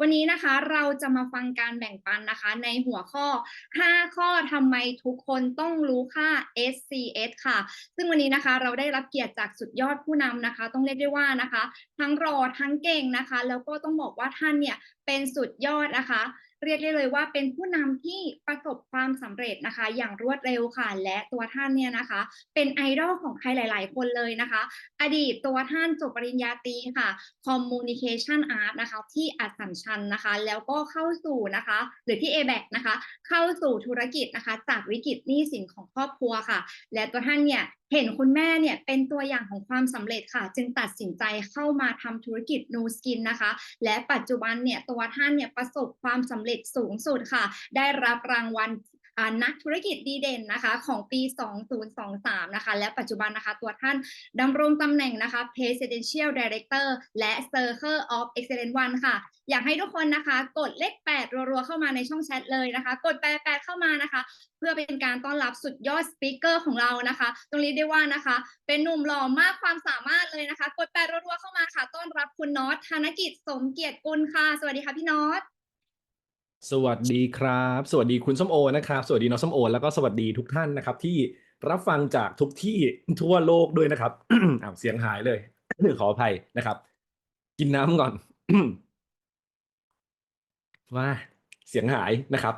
วันนี้นะคะเราจะมาฟังการแบ่งปันนะคะ ในหัวข้อ 5 ข้อทำไมทุกคนต้องรู้ค่า SCS ค่ะ ซึ่งวันนี้นะคะเราได้รับเกียรติจากสุดยอดผู้นำนะคะ ต้องเรียกได้ว่านะคะ ทั้งรอทั้งเก่งนะคะ แล้วก็ต้องบอกว่าท่านเนี่ยเป็นสุดยอดนะคะ เรียกได้เลยว่าเป็นผู้นำที่ประสบความสำเร็จนะคะ อย่างรวดเร็วค่ะ และตัวท่านเนี่ยนะคะ เป็นไอดอลของใครหลาย ๆ คนเลยนะคะ อดีตตัวท่านจบปริญญาตรีค่ะ Communication Art นะคะ ที่อัสสัมชัญนะคะ แล้วก็เข้าสู่นะคะ หรือที่ a b a c นะคะ เข้าสู่ธุรกิจนะคะ จากวิกฤตหนี้สินของครอบครัวค่ะ และตัวท่านเนี่ยเห็นคุณแม่เนี่ยเป็นตัวอย่างของความสำเร็จค่ะ จึงตัดสินใจเข้ามาทำธุรกิจ No Skin นะคะ และปัจจุบันเนี่ยตัวท่านเนี่ยประสบความสำเร็จสูงสุดค่ะ ได้รับรางวัลนักธุรกิจดีเด่นนะคะของปี 2023 นะคะ และปัจจุบันนะคะ ตัวท่านดำรงตำแหน่งนะคะ Presidential Director และ Circle of Excellence One ค่ะ อยากให้ทุกคนนะคะกดเลข 8 รัวๆ เข้ามาในช่องแชทเลยนะคะ กด 88 เข้ามานะคะ เพื่อเป็นการต้อนรับสุดยอดสปีกเกอร์ของเรานะคะ ตรงนี้ได้ว่านะคะ เป็นหนุ่มหล่อมากความสามารถเลยนะคะ กด 8 รัวๆ เข้ามาค่ะ ต้อนรับคุณน็อตธนกิจสมเกียรติกุลค่ะ สวัสดีค่ะพี่น็อต สวัสดีครับ สวัสดีคุณส้มโอนะครับ สวัสดีน้องส้มโอ แล้วก็สวัสดีทุกท่านนะครับ ที่รับฟังจากทุกที่ทั่วโลกด้วยนะครับ อ้าวเสียงหายเลยขออภัยนะครับ กินน้ำก่อนว่าเสียงหายนะครับ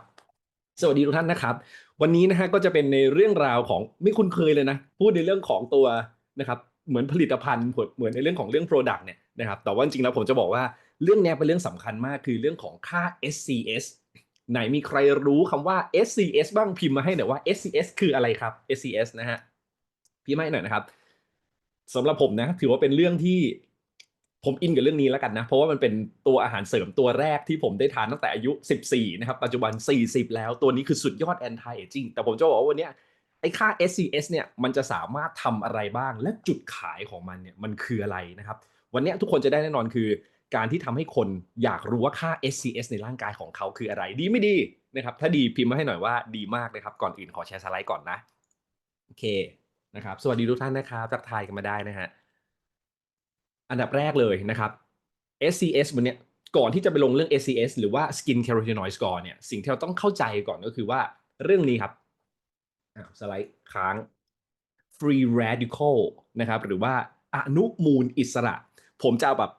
สวัสดีทุกท่านนะครับ วันนี้นะฮะก็จะเป็นในเรื่องราวของไม่คุ้นเคยเลยนะ พูดในเรื่องของตัวนะครับ เหมือนผลิตภัณฑ์เหมือนในเรื่องของเรื่อง Product เนี่ยนะครับ แต่ว่าจริงๆแล้วผมจะบอกว่า เรื่องนี้เป็นเรื่องสำคัญมากคือเรื่องของค่า SCS ไหนมีใครรู้คำว่า SCS บ้างพิมพ์มาให้หน่อยว่า SCS คืออะไรครับ SCS นะฮะพิมพ์มาให้หน่อยนะครับสำหรับผมนะ ถือว่าเป็นเรื่องที่ผมอินกับเรื่องนี้แล้วกันนะ เพราะว่ามันเป็นตัวอาหารเสริมตัวแรกที่ผมได้ทานตั้งแต่อายุ 14 นะครับ ปัจจุบัน 40 แล้วตัวนี้คือสุดยอด anti aging แต่ผมจะบอกว่าวันนี้ไอ้ค่า SCS เนี่ยมันจะสามารถทำอะไรบ้างและจุดขายของมันเนี่ยมันคืออะไรนะครับ วันนี้ทุกคนจะได้แน่นอนคือ การที่ทำให้คนอยากรู้ว่าค่า SCS ในร่างกายของเขาคืออะไร ดีไม่ดีนะครับ ถ้าดีพิมพ์มาให้หน่อยว่าดีมากเลยครับ ก่อนอื่นขอแชร์สไลด์ก่อนนะ โอเคนะครับ สวัสดีทุกท่านนะครับทักทายกันมาได้นะฮะ อันดับแรกเลยนะครับ SCS วันเนี้ยก่อนที่จะไปลงเรื่อง SCS หรือว่า Skin Carotenoid Score เนี่ย สิ่งที่เราต้องเข้าใจก่อนก็คือว่าเรื่องนี้ครับสไลด์ค้าง Free Radical นะครับ หรือว่าอนุมูลอิสระ ผมจะเอาแบบ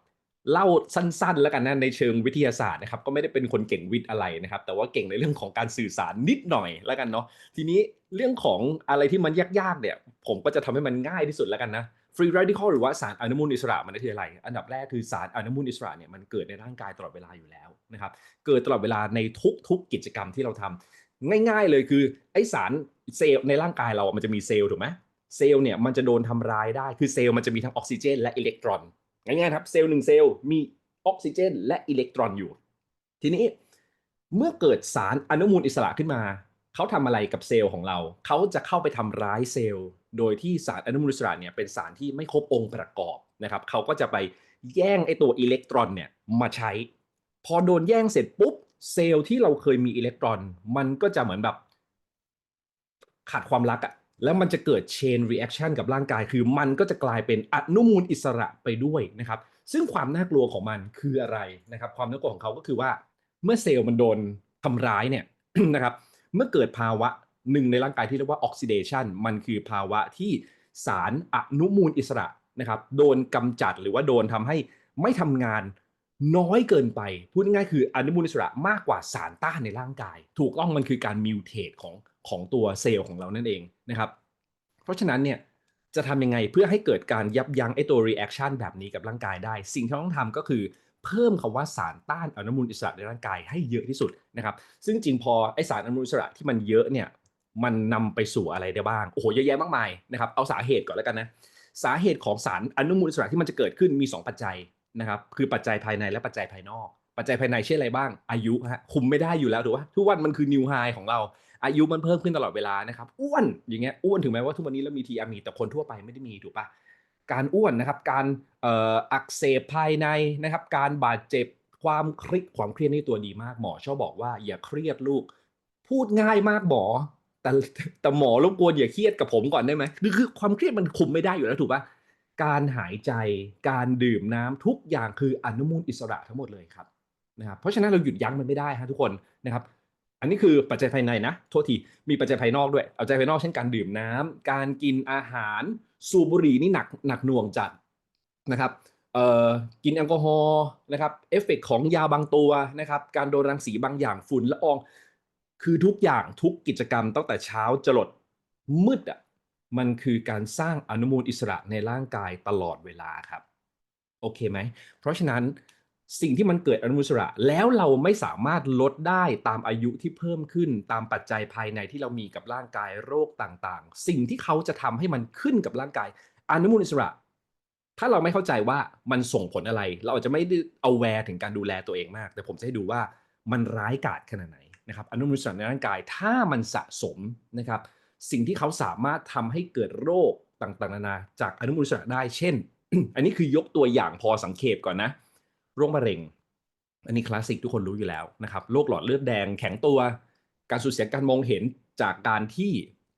เล่าสั้นๆ แล้วกันนะในเชิงวิทยาศาสตร์นะครับก็ไม่ได้เป็นคนเก่งวิทย์อะไรนะครับ แต่ว่าเก่งในเรื่องของการสื่อสารนิดหน่อยแล้วกันเนาะทีนี้เรื่องของอะไรที่มันยากๆเนี่ย ผมก็จะทำให้มันง่ายที่สุดแล้วกันนะ Free Radical หรือว่าสารอนุมูลอิสระมันคืออะไร อันดับแรกคือสารอนุมูลอิสระเนี่ยมันเกิดในร่างกายตลอดเวลาอยู่แล้วนะครับเกิดตลอดเวลาในทุกๆกิจกรรมที่เราทำง่าย ๆ เลยคือไอสารเซลล์ในร่างกายเรามันจะมีเซลล์ถูกไหมเซลล์เนี่ยมันจะโดนทำร้ายได้คือเซลล์มันจะมีทั้งออกซิเจนและอิเล็กตรอน ง่ายๆครับเซลล์หนึ่งเซลล์มีออกซิเจน และอิเล็กตรอนอยู่ ทีนี้เมื่อเกิดสารอนุมูลอิสระขึ้นมา เขาทำอะไรกับเซลล์ของเรา เขาจะเข้าไปทำร้ายเซลล์ โดยที่สารอนุมูลอิสระเนี่ยเป็นสารที่ไม่ครบองค์ประกอบนะครับ เขาก็จะไปแย่งไอตัวอิเล็กตรอนเนี่ยมาใช้ พอโดนแย่งเสร็จปุ๊บเซลล์ที่เราเคยมีอิเล็กตรอน มันก็จะเหมือนแบบขาดความรักอะ แล้วมันจะเกิด chain reaction กับร่างกาย คือมันก็จะกลายเป็นอนุมูลอิสระไปด้วยนะครับ ซึ่งความน่ากลัวของมันคืออะไรนะครับ ความน่ากลัวของเขาก็คือว่าเมื่อเซลล์มันโดนทำร้ายเนี่ยนะครับ เมื่อเกิดภาวะหนึ่งในร่างกายที่เรียกว่า oxidation มันคือภาวะที่สารอนุมูลอิสระนะครับโดนกำจัดหรือว่าโดนทำให้ไม่ทำงานน้อยเกินไป พูดง่ายคืออนุมูลอิสระมากกว่าสารต้านในร่างกาย ถูกต้องมันคือการมิวเทตของ ของตัวเซลล์ของเรานั่นเองนะครับ เพราะฉะนั้นเนี่ยจะทำยังไงเพื่อให้เกิดการยับยั้งไอตัว reaction แบบนี้กับร่างกายได้ สิ่งที่เราต้องทำก็คือเพิ่มคำว่าสารต้านอนุมูลอิสระในร่างกายให้เยอะที่สุดนะครับ ซึ่งจริงพอไอสารอนุมูลอิสระที่มันเยอะเนี่ยมันนำไปสู่อะไรได้บ้าง โอ้โห เยอะแยะมากมายนะครับ เอาสาเหตุก่อนแล้วกันนะ สาเหตุของสารอนุมูลอิสระที่มันจะเกิดขึ้นมี 2 ปัจจัยนะครับ คือปัจจัยภายในและปัจจัยภายนอก ปัจจัยภายในเช่นอะไรบ้าง อายุฮะ คุมไม่ได้อยู่แล้วถูกป่ะทุกวันมันคือนิวไฮของเรา อายุมันเพิ่มขึ้นตลอดเวลานะครับอ้วนอย่างเงี้ยอ้วนถึงแม้ว่าทุกวันนี้เรามีทีอามีแต่คนทั่วไปไม่ได้มีถูกปะการอ้วนนะครับการอักเสบภายในนะครับ การบาดเจ็บความเครียดความเครียดนี่ตัวดีมากหมอชอบบอกว่าอย่าเครียดลูก พูดง่ายมากหมอ แต่แต่หมอรบกวนอย่าเครียดกับผมก่อนได้ไหมคือคือความเครียดมันคุมไม่ได้อยู่แล้วถูกปะการหายใจการดื่มน้ำทุกอย่างคืออนุมูลอิสระทั้งหมดเลยครับนะครับเพราะฉะนั้นเราหยุดยั้งมันไม่ได้ฮะทุกคนนะครับ อันนี้คือปัจจัยภายในนะ โทษที มีปัจจัยภายนอกด้วยเอาใจภายนอกเช่นการดื่มน้ำการกินอาหาร สูบบุหรี่นี่หนักหนักหน่วงจัดนะครับเอ่อกินแอลกอฮอล์นะครับ เอฟเฟกของยาบางตัวนะครับ การโดนรังสีบางอย่างฝุ่นละออง คือทุกอย่างทุกกิจกรรมตั้งแต่เช้าจรดมืดอะ มันคือการสร้างอนุมูลอิสระในร่างกายตลอดเวลาครับ โอเคไหม เพราะฉะนั้น สิ่งที่มันเกิดอนุมูลอิสระ แล้วเราไม่สามารถลดได้ตามอายุที่เพิ่มขึ้นตามปัจจัยภายในที่เรามีกับร่างกายโรคต่างๆ สิ่งที่เขาจะทำให้มันขึ้นกับร่างกาย อนุมูลอิสระ ถ้าเราไม่เข้าใจว่ามันส่งผลอะไร เราอาจจะไม่ได้ aware ถึงการดูแลตัวเองมาก แต่ผมจะให้ดูว่ามันร้ายกาจขนาดไหนนะครับอนุมูลอิสระในร่างกายถ้ามันสะสมนะครับสิ่งที่เขาสามารถทำให้เกิดโรคต่างๆนานาจากอนุมูลอิสระได้ เช่น อันนี้คือยกตัวอย่างพอสังเขปก่อนนะ โรคมะเร็ง อันนี้คลาสสิกทุกคนรู้อยู่แล้วนะครับโรคหลอดเลือดแดงแข็งตัว การสูญเสียการมองเห็นจากการที่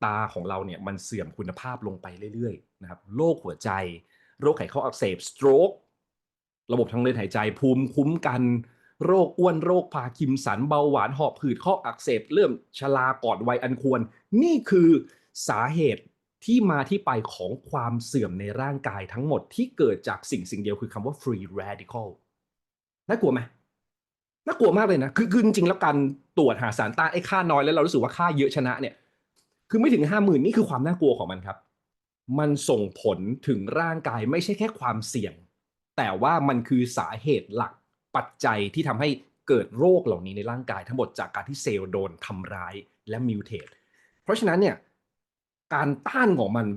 ตาของเราเนี่ยมันเสื่อมคุณภาพลงไปเรื่อยๆนะครับโรคหัวใจ โรคไขข้ออักเสบสโตรกระบบทางเดินหายใจภูมิคุ้มกันโรคอ้วนโรคพาร์กินสันเบาหวานหอบหืดข้ออักเสบ เริ่มชราก่อนวัยอันควร นี่คือสาเหตุที่มาที่ไปของความเสื่อมในร่างกายทั้งหมดที่เกิดจากสิ่งสิ่งเดียวคือคำว่า free radical น่ากลัวไหมน่ากลัวมากเลยนะคือคือจริงๆแล้วการตรวจหาสารต้านไอ้ค่าน้อยแล้วเรารู้สึกว่าค่าเยอะชนะเนี่ย คือไม่ถึงห้าหมื่นนี่คือความน่ากลัวของมันครับ มันส่งผลถึงร่างกายไม่ใช่แค่ความเสี่ยง แต่ว่ามันคือสาเหตุหลักปัจจัยที่ทำให้เกิดโรคเหล่านี้ในร่างกายทั้งหมดจากการที่เซลล์โดนทำร้ายและมิวเทตเพราะฉะนั้นเนี่ยการต้านของมัน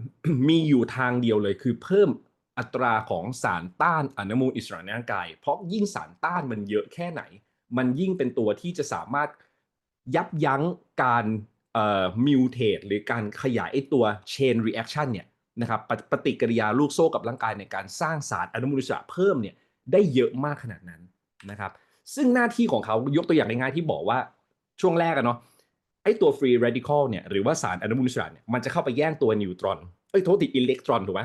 มีอยู่ทางเดียวเลยคือเพิ่ม อัตราของสารต้านอนุมูลอิสระในร่างกาย เพราะยิ่งสารต้านมันเยอะแค่ไหน มันยิ่งเป็นตัวที่จะสามารถยับยั้งการเอ่อมิวเทตหรือการขยายไอตัว chain reaction เนี่ยนะครับปฏิปฏิกิริยาลูกโซ่กับร่างกายในการสร้างสารอนุมูลอิสระเพิ่มเนี่ยได้เยอะมากขนาดนั้นนะครับ ซึ่งหน้าที่ของเขายกตัวอย่างง่ายๆที่บอกว่าช่วงแรกอะเนาะไอตัว free radical เนี่ยหรือว่าสารอนุมูลอิสระเนี่ยมันจะเข้าไปแย่งตัวนิวตรอนเอ้ยโทษทีอิเล็กตรอนถูกไหม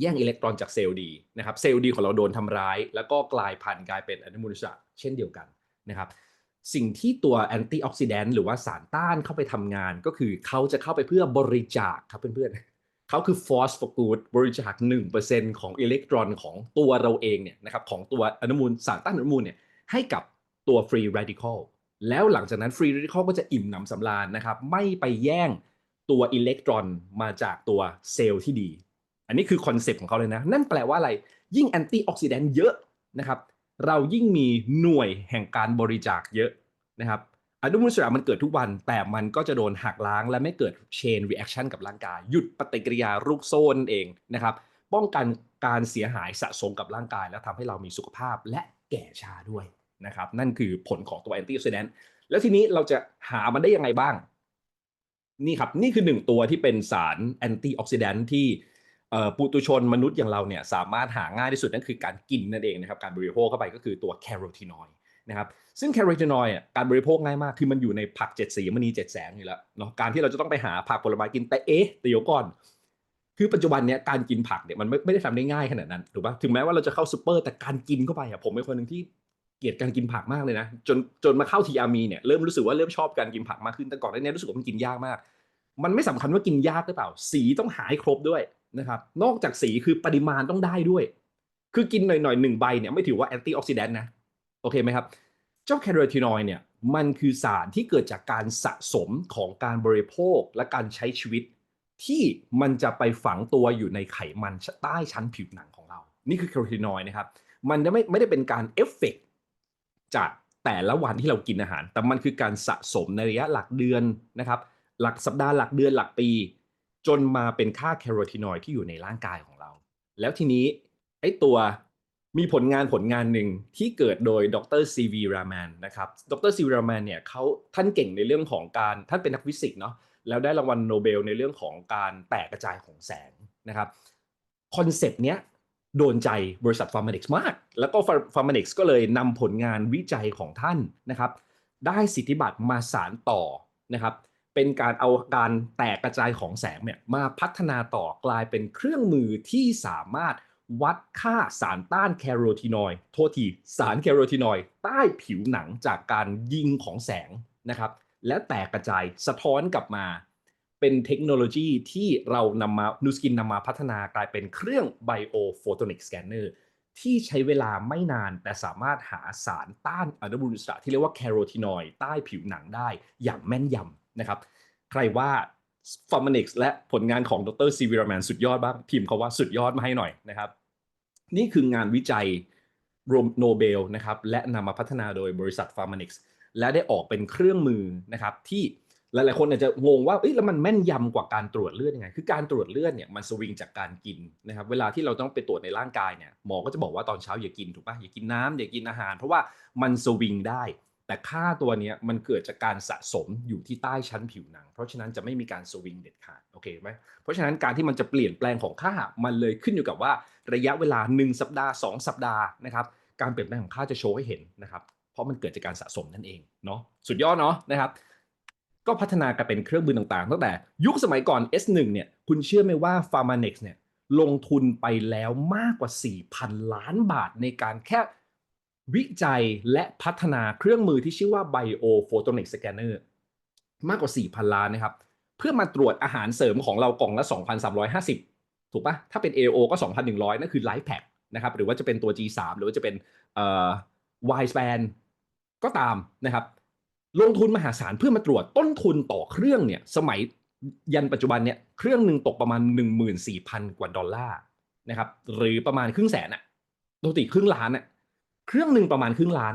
แย่งอิเล็กตรอนจากเซลล์ดีนะครับเซลล์ดีของเราโดนทำร้าย แล้วก็กลายพันธุ์กลายเป็นอนุมูลอิสระเช่นเดียวกันนะครับสิ่งที่ตัวแอนตี้ออกซิแดนต์หรือว่าสารต้านเข้าไปทำงานก็คือเขาจะเข้าไปเพื่อบริจาคครับเพื่อนๆเขาคือ force for good บริจาค 1%ของอิเล็กตรอนของตัวเราเองเนี่ยนะครับของตัวอนุมูลสารต้านอนุมูลเนี่ยให้กับตัว free radical แล้วหลังจากนั้น free radical ก็จะอิ่มหนำสำราญนะครับไม่ไปแย่งตัวอิเล็กตรอนมาจากตัวเซลล์ที่ดี อันนี้คือคอนเซปต์ของเขาเลยนะ นั่นแปลว่าอะไร ยิ่งแอนตี้ออกซิแดนต์เยอะนะครับ เรายิ่งมีหน่วยแห่งการบริจาคเยอะนะครับอนุมูลอิสระมันเกิดทุกวัน แต่มันก็จะโดนหักล้างและไม่เกิด chain reaction กับร่างกาย หยุดปฏิกิริยาลูกโซ่นั่นเองนะครับ ป้องกันการเสียหายสะสมกับร่างกาย และทำให้เรามีสุขภาพและแก่ชาด้วยนะครับ นั่นคือผลของตัวแอนตี้ออกซิแดนต์แล้วทีนี้เราจะหามันได้ยังไงบ้าง นี่ครับ นี่คือหนึ่งตัวที่เป็นสารแอนตี้ออกซิแดนต์ที่ ปุตุชนมนุษย์อย่างเราเนี่ยสามารถหาง่ายที่สุดนั่นคือการกินนั่นเองนะครับการบริโภคเข้าไปก็คือตัวแคโรทีนอยด์นะครับซึ่งแคโรทีนอยด์การบริโภคง่ายมากคือมันอยู่ในผักเจ็ดสีมณีเจ็ดแสงอยู่แล้วเนาะการที่เราจะต้องไปหาผักผลไม้กินแต่เอ๊ะแต่เดี๋ยวก่อนคือปัจจุบันเนี้ยการกินผักเนี่ยมันไม่ไม่ได้ทำได้ง่ายขนาดนั้นถูกปะถึงแม้ว่าเราจะเข้าซูเปอร์แต่การกินเข้าไปอะผมเป็นคนหนึ่งที่เกลียดการกินผักมากเลยนะจนจนมาเข้าทีอามีเนี่ยเริ่มรู้สึกว่าเริ่มชอบการกินผักมากขึ้นแต่ก่อนหน้านี้รู้สึกว่ามันกินยากมาก มันไม่สำคัญว่ากินยากหรือเปล่า สีต้องหาให้ครบด้วย นะครับ นอกจากสีคือปริมาณต้องได้ด้วย คือกินหน่อยๆหนึ่งใบเนี่ยไม่ถือว่าแอนตี้ออกซิแดนต์นะ โอเคไหมครับ เจ้าแคโรทีนอยด์เนี่ยมันคือสารที่เกิดจากการสะสมของการบริโภคและการใช้ชีวิต ที่มันจะไปฝังตัวอยู่ในไขมันใต้ชั้นผิวหนังของเรา นี่คือแคโรทีนอยด์นะครับ มันจะไม่ไม่ได้เป็นการเอฟเฟกต์จากแต่ละวันที่เรากินอาหาร แต่มันคือการสะสมในระยะหลักเดือนนะครับ หลักสัปดาห์หลักเดือนหลักปี จนมาเป็นค่าแคโรทีนอยด์ที่อยู่ในร่างกายของเรา แล้วทีนี้ไอ้ตัวมีผลงานผลงานหนึ่งที่เกิดโดยดรซีวีรามันนะครับ ดรซีวีรามันเนี่ยเขาท่านเก่งในเรื่องของการท่านเป็นนักฟิสิกส์เนาะแล้วได้รางวัลโนเบลในเรื่องของการแตกกระจายของแสงนะครับคอนเซปต์เนี้ยโดนใจบริษัท p h a r m a d i x มาก แล้วก็ p h a r m a d i x ก็เลยนำผลงานวิจัยของท่านนะครับ ได้สิทธิบัตรมาสารต่อนะครับ เป็นการเอาการแตกกระจายของแสงเนี่ยมาพัฒนาต่อกลายเป็นเครื่องมือที่สามารถวัดค่าสารต้านแคโรทีนอยด์โทษทีสารแคโรทีนอยด์ใต้ผิวหนังจากการยิงของแสงนะครับ และแตกกระจายสะท้อนกลับมา เป็นเทคโนโลยีที่เรานำมานูสกินนำมาพัฒนากลายเป็นเครื่อง Biophotonic Scanner ที่ใช้เวลาไม่นานแต่สามารถหาสารต้านอนุมูลอิสระที่เรียกว่าแคโรทีนอยด์ใต้ผิวหนังได้อย่างแม่นยำ นะครับ ใครว่า f a r m a n i x และผลงานของดรซีวิราแมนสุดยอดบ้างพิมพ์เขาว่าสุดยอดมาให้หน่อยนะครับ นี่คืองานวิจัยรมโนเบลนะครับและนำมาพัฒนาโดยบริษัท f a r m a n i x และได้ออกเป็นเครื่องมือนะครับที่หลายๆคนอาจจะงงว่าเอ้ยแล้วมันแม่นยำกว่าการตรวจเลือดยังไง คือการตรวจเลือดเนี่ยมันสวิงจากการกินนะครับ เวลาที่เราต้องไปตรวจในร่างกายเนี่ยหมอก็จะบอกว่าตอนเช้าอย่ากินถูกปะอย่ากินน้ำอย่ากินอาหาร เพราะว่ามันสวิงได้ แต่ค่าตัวเนี้ยมันเกิดจากการสะสมอยู่ที่ใต้ชั้นผิวหนัง เพราะฉะนั้นจะไม่มีการสวิงเด็ดขาดโอเคไหมเพราะฉะนั้นการที่มันจะเปลี่ยนแปลงของค่ามันเลยขึ้นอยู่กับว่าระยะเวลา 1 สัปดาห์ 2 สัปดาห์นะครับการเปลี่ยนแปลงของค่าจะโชว์ให้เห็นนะครับเพราะมันเกิดจากการสะสมนั่นเองเนาะสุดยอดเนาะนะครับก็พัฒนากันเป็นเครื่องมือต่างๆตั้งแต่ยุคสมัยก่อน S1 เนี่ยคุณเชื่อไหมว่า p h a r m a n e x เนี่ยลงทุนไปแล้วมากกว่า 4,000 ล้านบาทในการแค่ วิจัยและพัฒนาเครื่องมือที่ชื่อว่า Biophotonic Scanner มากกว่า 4,000 ล้านนะครับ เพื่อมาตรวจอาหารเสริมของเรากล่องละ 2,350 ถูกปะถ้าเป็น AO ก็ 2,100 นั่นคือ Life Pack นะครับ หรือว่าจะเป็นตัว G3 หรือว่าจะเป็นเอ่อ Wispan ก็ตามนะครับ ลงทุนมหาศาลเพื่อมาตรวจต้นทุนต่อเครื่องเนี่ย สมัยยันปัจจุบันเนี่ย เครื่องหนึ่งตกประมาณ 14,000 กว่าดอลลาร์นะครับ หรือประมาณครึ่งแสนอะปกติครึ่งล้านอะ เครื่องหนึ่งประมาณครึ่งล้าน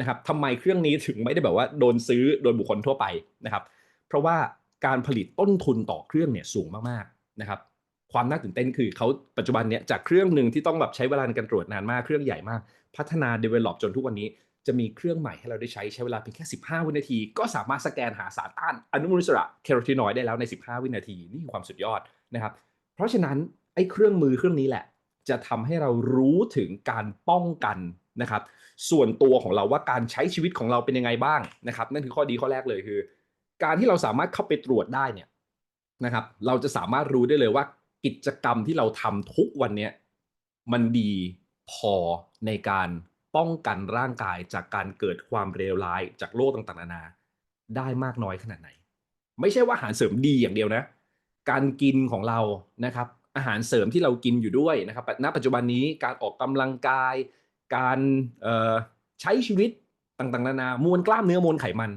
นะครับทำไมเครื่องนี้ถึงไม่ได้แบบว่าโดนซื้อโดยบุคคลทั่วไปนะครับ เพราะว่าการผลิตต้นทุนต่อเครื่องเนี่ยสูงมากๆนะครับ ความน่าตื่นเต้นคือเขาปัจจุบันเนี่ยจากเครื่องหนึ่งที่ต้องแบบใช้เวลาในการตรวจนานมากเครื่องใหญ่มาก พัฒนา develop จนทุกวันนี้จะมีเครื่องใหม่ให้เราได้ใช้ใช้เวลาเพียงแค่ 15 วินาที ก็สามารถสแกนหาสารต้านอนุมูลอิสระแคโรทีนอยด์ได้แล้วใน 15 วินาที นี่คือความสุดยอดนะครับ เพราะฉะนั้นไอ้เครื่องมือเครื่องนี้แหละ จะทำให้เรารู้ถึงการป้องกัน นะครับ ส่วนตัวของเราว่าการใช้ชีวิตของเราเป็นยังไงบ้างนะครับ นั่นคือข้อดีข้อแรกเลยคือ การที่เราสามารถเข้าไปตรวจได้เนี่ยนะครับ เราจะสามารถรู้ได้เลยว่ากิจกรรมที่เราทำทุกวันเนี้ยมันดีพอในการป้องกันร่างกายจากการเกิดความเลวร้ายจากโรคต่างๆนานาได้มากน้อยขนาดไหน ไม่ใช่ว่าอาหารเสริมดีอย่างเดียวนะ การกินของเรานะครับ อาหารเสริมที่เรากินอยู่ด้วยนะครับณปัจจุบันนี้การออกกำลังกาย การใช้ชีวิตต่างๆนานามวลกล้ามเนื้อมวลไขมัน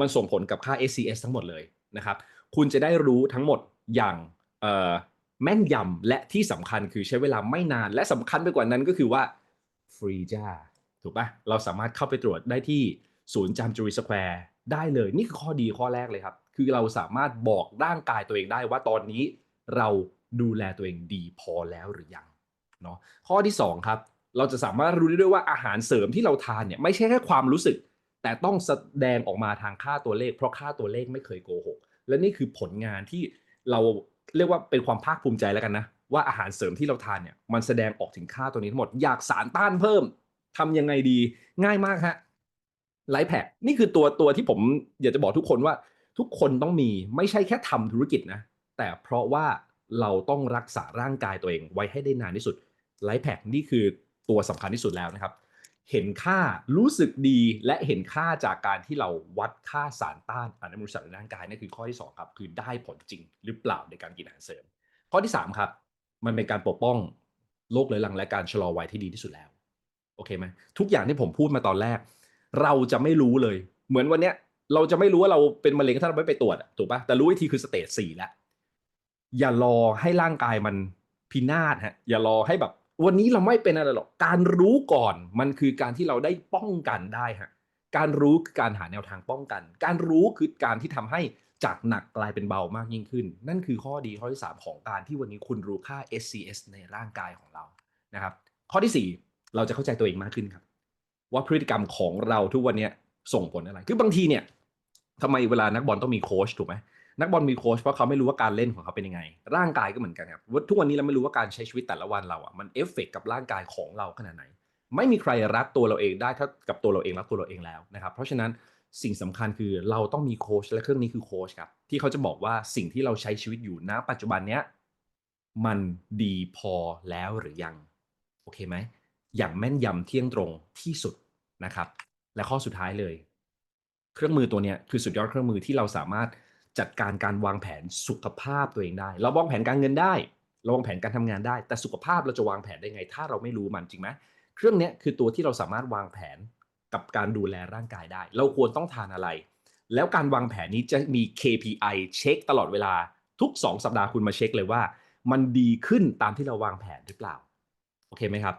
มันส่งผลกับค่า SCS ทั้งหมดเลยนะครับ คุณจะได้รู้ทั้งหมดอย่างแม่นยำและที่สำคัญคือใช้เวลาไม่นานและสำคัญไปกว่านั้นก็คือว่าฟรีจ้าถูกปะเราสามารถเข้าไปตรวจได้ที่ศูนย์จามจุรีสแควร์ได้เลย นี่คือข้อดีข้อแรกเลยครับ คือเราสามารถบอกร่างกายตัวเองได้ว่าตอนนี้เราดูแลตัวเองดีพอแล้วหรือยังเนาะข้อที่สองครับ เราจะสามารถรู้ได้ด้วยว่าอาหารเสริมที่เราทานเนี่ยไม่ใช่แค่ความรู้สึก แต่ต้องแสดงออกมาทางค่าตัวเลข เพราะค่าตัวเลขไม่เคยโกหก และนี่คือผลงานที่เราเรียกว่าเป็นความภาคภูมิใจแล้วกันนะ ว่าอาหารเสริมที่เราทานเนี่ยมันแสดงออกถึงค่าตัวนี้ทั้งหมดอยากสารต้านเพิ่มทำยังไงดีง่ายมากฮะไลฟ์แพคนี่คือตัวตัวที่ผมอยากจะบอกทุกคนว่าทุกคนต้องมีไม่ใช่แค่ทำธุรกิจนะ แต่เพราะว่าเราต้องรักษาร่างกายตัวเองไว้ให้ได้นานที่สุดไลฟ์แพคนี่คือ ตัวสำคัญที่สุดแล้วนะครับ เห็นค่ารู้สึกดีและเห็นค่าจากการที่เราวัดค่าสารต้านอนุมูลอิสระในร่างกายนั่คือข้อที่สองครับ คือได้ผลจริงหรือเปล่าในการกินอาหารเสริม ข้อที่สามครับ มันเป็นการปกป้องโรคเรื้อรังและการชะลอวัยที่ดีที่สุดแล้วโอเคไหมทุกอย่างที่ผมพูดมาตอนแรก เราจะไม่รู้เลย เหมือนวันเนี้ยเราจะไม่รู้ว่าเราเป็นมะเร็งถ้าเราไม่ไปตรวจถูกปะแต่รู้วิธีคือสเตจสี่แล้วอย่ารอให้ร่างกายมันพินาศฮะอย่ารอให้แบบ วันนี้เราไม่เป็นอะไรหรอก การรู้ก่อนมันคือการที่เราได้ป้องกันได้ฮะ การรู้คือการหาแนวทางป้องกัน การรู้คือการที่ทำให้จากหนักกลายเป็นเบามากยิ่งขึ้น นั่นคือข้อดีข้อที่สามของการที่วันนี้คุณรู้ค่า SCS ในร่างกายของเรา นะครับ ข้อที่สี่เราจะเข้าใจตัวเองมากขึ้นครับ ว่าพฤติกรรมของเราทุกวันนี้ส่งผลอะไร คือบางทีเนี่ยทำไมเวลานักบอลต้องมีโค้ชถูกไหม นักบอลมีโค้ชเพราะเขาไม่รู้ว่าการเล่นของเขาเป็นยังไง ร่างกายก็เหมือนกันครับทุกวันนี้เราไม่รู้ว่าการใช้ชีวิตแต่ละวันเราอะมันเอฟเฟกกับร่างกายของเราขนาดไหน ไม่มีใครรักตัวเราเองได้เท่ากับตัวเราเองรักตัวเราเองแล้วนะครับ เพราะฉะนั้นสิ่งสำคัญคือเราต้องมีโค้ชและเครื่องนี้คือโค้ชครับที่เขาจะบอกว่าสิ่งที่เราใช้ชีวิตอยู่ณปัจจุบันเนี้ยมันดีพอแล้วหรือยังโอเคไหมอย่างแม่นยำเที่ยงตรงที่สุดนะครับ และข้อสุดท้ายเลย เครื่องมือตัวเนี้ยคือสุดยอดเครื่องมือที่เราสามารถ จัดการการวางแผนสุขภาพตัวเองได้ เราวางแผนการเงินได้ เราวางแผนการทำงานได้ แต่สุขภาพเราจะวางแผนได้ไง ถ้าเราไม่รู้มันจริงไหมเครื่องนี้คือตัวที่เราสามารถวางแผนกับการดูแลร่างกายได้ เราควรต้องทานอะไร แล้วการวางแผนนี้จะมี KPI เช็คตลอดเวลาทุก 2 สัปดาห์คุณมาเช็คเลยว่า มันดีขึ้นตามที่เราวางแผนหรือเปล่า โอเคไหมครับ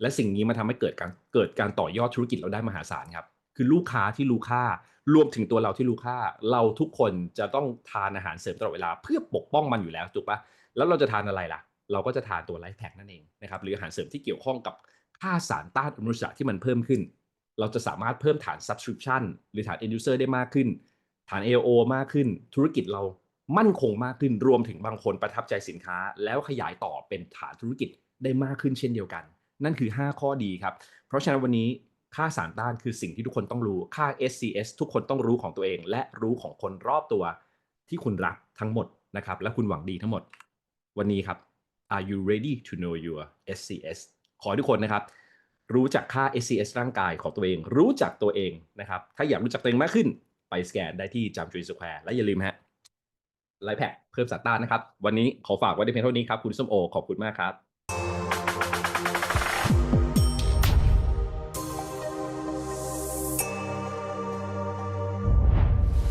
และสิ่งนี้มาทำให้เกิดการเกิดการต่อยอดธุรกิจเราได้มหาศาลครับ คือลูกค้าที่รู้ค่า รวมถึงตัวเราที่รู้ค่า เราทุกคนจะต้องทานอาหารเสริมตลอดเวลา เพื่อปกป้องมันอยู่แล้วถูกปะแล้วเราจะทานอะไรล่ะ เราก็จะทานตัวไลฟ์แพคนั่นเองนะครับหรืออาหารเสริมที่เกี่ยวข้องกับค่าสารต้านอนุมูลอิสระที่มันเพิ่มขึ้น เราจะสามารถเพิ่มฐาน subscription หรือฐาน end user ได้มากขึ้น ฐาน AO มากขึ้น ธุรกิจเรามั่นคงมากขึ้น รวมถึงบางคนประทับใจสินค้า แล้วขยายต่อเป็นฐานธุรกิจได้มากขึ้นเช่นเดียวกัน นั่นคือ 5 ข้อดีครับ เพราะฉะนั้นวันนี้ ค่าสารต้านคือสิ่งที่ทุกคนต้องรู้ ค่า SCS ทุกคนต้องรู้ของตัวเอง และรู้ของคนรอบตัวที่คุณรักทั้งหมดนะครับ และคุณหวังดีทั้งหมด วันนี้ครับ Are you ready to know your SCS ขอให้ทุกคนนะครับ รู้จักค่า SCS ร่างกายของตัวเอง รู้จักตัวเองนะครับ ถ้าอยากรู้จักตัวเองมากขึ้น ไปสแกนได้ที่จามจุรีสแควร์และอย่าลืมฮะไลฟ์แพคเพิ่มสารต้านนะครับ วันนี้ขอฝากไว้ในเพียงเท่านี้ครับ คุณส้มโอ ขอบคุณมากครับ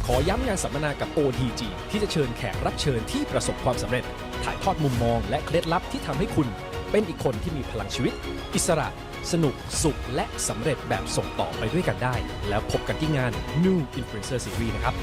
ขอย้ำงานสัมมนากับ OTG ที่จะเชิญแขกรับเชิญที่ประสบความสำเร็จ ถ่ายทอดมุมมองและเคล็ดลับที่ทำให้คุณ เป็นอีกคนที่มีพลังชีวิต อิสระ สนุก สุข และสำเร็จแบบส่งต่อไปด้วยกันได้ แล้วพบกันที่งาน New Influencer Series นะครับ